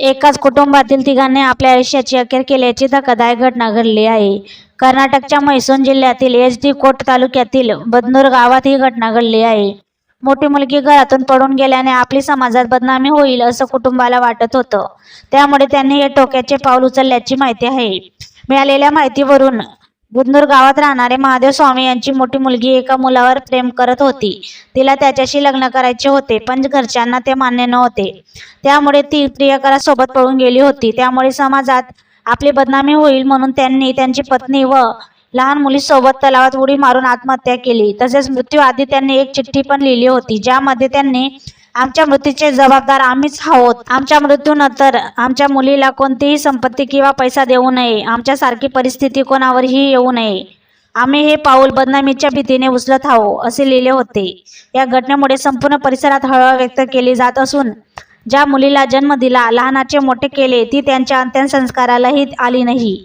एकाच कुटुंबातील तिघांनी आपल्या आयुष्याची अखेर केल्याची धक्कादायक घटना घडली आहे. कर्नाटकच्या म्हैसूर जिल्ह्यातील एच डी कोट तालुक्यातील बदनूर गावात ही घटना घडली आहे. मोठी मुलगी घरातून पडून गेल्याने आपली समाजात बदनामी होईल असं कुटुंबाला वाटत होतं. त्यामुळे त्यांनी हे टोक्याचे पाऊल उचलल्याची माहिती आहे. मिळालेल्या माहितीवरून बुधनूर गावात राहणारे महादेव स्वामी यांची मोठी मुलगी एका मुलावर प्रेम करत होती. तिला त्याच्याशी लग्न करायचे होते पण घरच्यांना ते मान्य नव्हते. त्यामुळे ती प्रियकरासोबत पळून गेली होती. त्यामुळे समाजात आपली बदनामी होईल म्हणून त्यांनी त्यांची पत्नी व लहान मुलीसोबत तलावात उडी मारून आत्महत्या केली. तसेच मृत्यूआधी त्यांनी एक चिठ्ठी पण लिहिली होती ज्यामध्ये त्यांनी आमच्या मृत्यूचे जबाबदार आम्हीच आहोत. आमच्या मृत्यूनंतर आमच्या मुलीला कोणतीही संपत्ती किंवा पैसा देऊ नये. आमच्यासारखी परिस्थिती कोणावरही येऊ नये. आम्ही हे पाऊल बदनामीच्या भीतीने उचलत आहो असे लिहिले होते. या घटनेमुळे संपूर्ण परिसरात हळहळ व्यक्त केली जात असून ज्या मुलीला जन्म दिला लहानाचे मोठे केले ती त्यांच्या अंत्यसंस्कारालाही आली नाही.